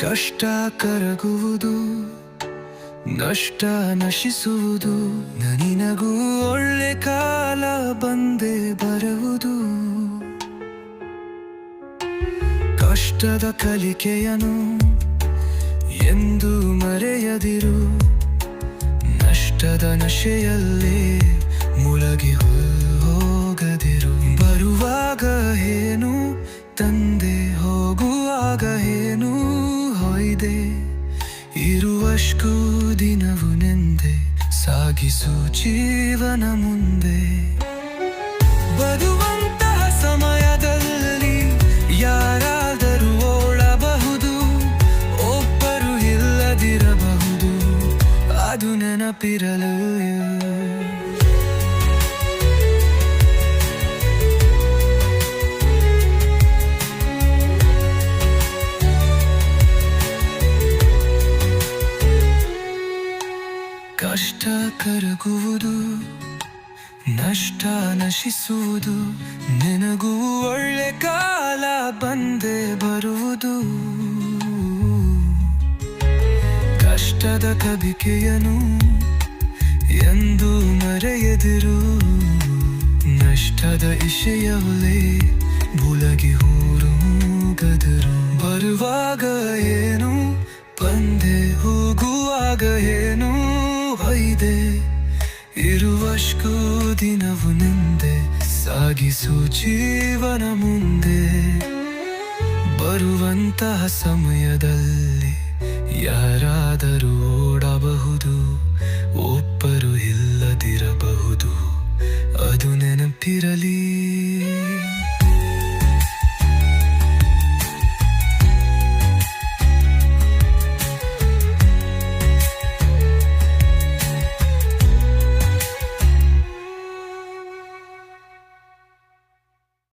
ಕಷ್ಟ ಕರಗುವುದು ನಷ್ಟ ನಶಿಸುವುದು ನನಿನಗೂ ಒಳ್ಳೆ ಕಾಲ ಕಷ್ಟದ ಕಲಿಕೆಯನು ಎಂದು ಮರೆಯದಿರು. ನಷ್ಟದ ನಶೆಯಲ್ಲೇ ಮುಳಗಿ ಹೋಗದಿರು. ಬರುವಾಗ ಏನು, ತಂದೆ ಹೋಗುವಾಗ ಏನು, ಹೊಯ್ದೆ. ಇರುವಷ್ಟು ದಿನವು ನೆಂದೆ, ಸಾಗಿಸು ಜೀವನ ಮುಂದೆ. ಬರುವಂತಹ ಅದು ನೆನಪಿರಲು ಕಷ್ಟ ಕರಗುವುದು ನಷ್ಟ ನಶಿಸುವುದು ನಿನಗೂ ಒಳ್ಳೆ ಕಾಲ ಕಷ್ಟದ ಕಬಿಕೆಯನು ಎಂದು ಮರೆಯದಿರು. ನಷ್ಟದ ಇಶೆಯವಲೇ ಬುಲಗಿ ಗದರು ಬರುವಾಗ ಏನು? ಬಂದೆ, ಹೋಗುವಾಗ ಏನು? ಹೊಯ್ದೆ ಇರುವಷ್ಟು ದಿನವು ನಿಂದೆ ಸಾಗಿಸು ಜೀವನ ಮುಂದೆ. ಬರುವಂತಹ ಸಮಯದಲ್ಲಿ ಯಾರಾದರೂ ಒಬ್ಬರು ಇಲ್ಲದಿರಬಹುದು ಅದು ನೆನಪಿರಲಿ